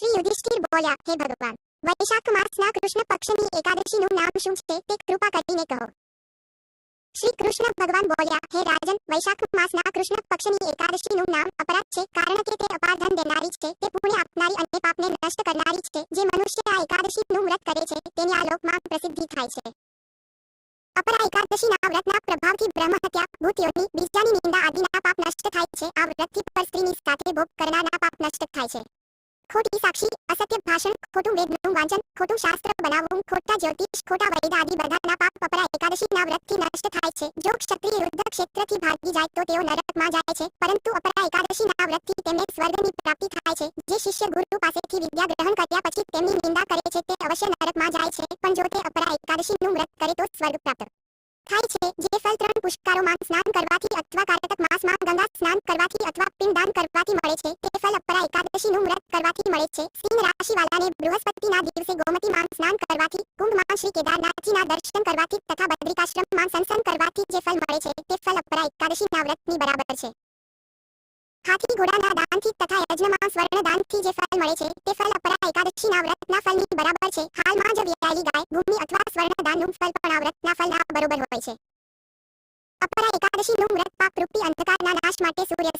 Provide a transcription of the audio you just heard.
શ્રી યુધિષ્ઠિર બોલ્યા, હે ભગવાન વૈશાખ માસના કૃષ્ણ પક્ષની એકાદશીનું નામ શું છે તે કૃપા કરીને કહો. શ્રી કૃષ્ણ ભગવાન બોલ્યા, હે રાજન વૈશાખ માસના કૃષ્ણ પક્ષની એકાદશીનું નામ અપરાધ છે, કારણ કે તે અપાર ધન દેનારી છે, તે પુણ્ય આપનારી અને પાપને નષ્ટ કરનારી છે, જે મનુષ્ય આ એકાદશીનું વ્રત કરે છે, તેની આ લોકમાં પ્રસિદ્ધિ થાય છે. અપરા એકાદશીના વ્રતના પ્રભાવથી બ્રહ્મ હત્યા ભૂતિઓની બીજાની નિંદા આદિના પાપ નષ્ટ થાય છે, આ વ્રતથી પર સ્ત્રીની સાથે ભોગ કરનારના પાપ નષ્ટ થાય છે. ખોટી સાક્ષી, અસત્ય ભાષણ, ખોટું વેદનું વાંચન, ખોટું શાસ્ત્ર બનાવવું, ખોટા જ્યોતિષ, ખોટા વૈદ આદિ બધાના પાપ અપરા એકાદશીના વ્રતથી નષ્ટ થાય છે. જો ક્ષત્રિય યુદ્ધ ક્ષેત્રથી ભાગી જાય તો તેઓ નરકમાં જાય છે, પરંતુ અપરા એકાદશીના વ્રતથી તેમને સ્વર્ગની પ્રાપ્તિ થાય છે. જે શિષ્ય ગુરુ પાસેથી વિદ્યા ગ્રહણ કર્યા પછી તેમની નિંદા કરે છે, તે અવશ્ય નરકમાં જાય છે, પણ જો તે અપરા એકાદશીનું વ્રત કરે તો સ્વર્ગ પ્રાપ્ત થાય છે. જે ફલ ત્રણ પુષ્કરોમાં સ્નાન કરવાથી અથવા કારતક માસમાં ગંગા સ્નાન કરવાથી અથવા પિંડદાન કરવાથી મળે છે. તે ફલ અપરા એકાદશીનું વ્રત કરવાથી મળે છે. સિંહ રાશિવાળાને બૃહસ્પતિના દિવસે ગોમતીમાં સ્નાન કરવાથી કુંભમાં શ્રી કેદારનાથજીના દર્શન કરવાથી તથા બદ્રિકાશ્રમમાં સંસન કરવાથી જે ફલ મળે છે, તે ફલ અપરા એકાદશીના વ્રતની બરાબર છે. હાથી ઘોડાના દાનથી તથા યજ્ઞમાં સ્વર્ણ દાનથી જે ફળ મળે છે, તે ફળ અપરા એકાદશીના વ્રતના ફળની બરાબર છે. હાલમાં જ વ્યાયેલી ગાય, ભૂમિ અથવા સ્વર્ણ દાનનું ફળ પણ આ વ્રતના ફળના બરોબર હોય છે. એકાદશીનું વ્રત પાપ રૂપી અંધકારના નાશ માટે સૂર્ય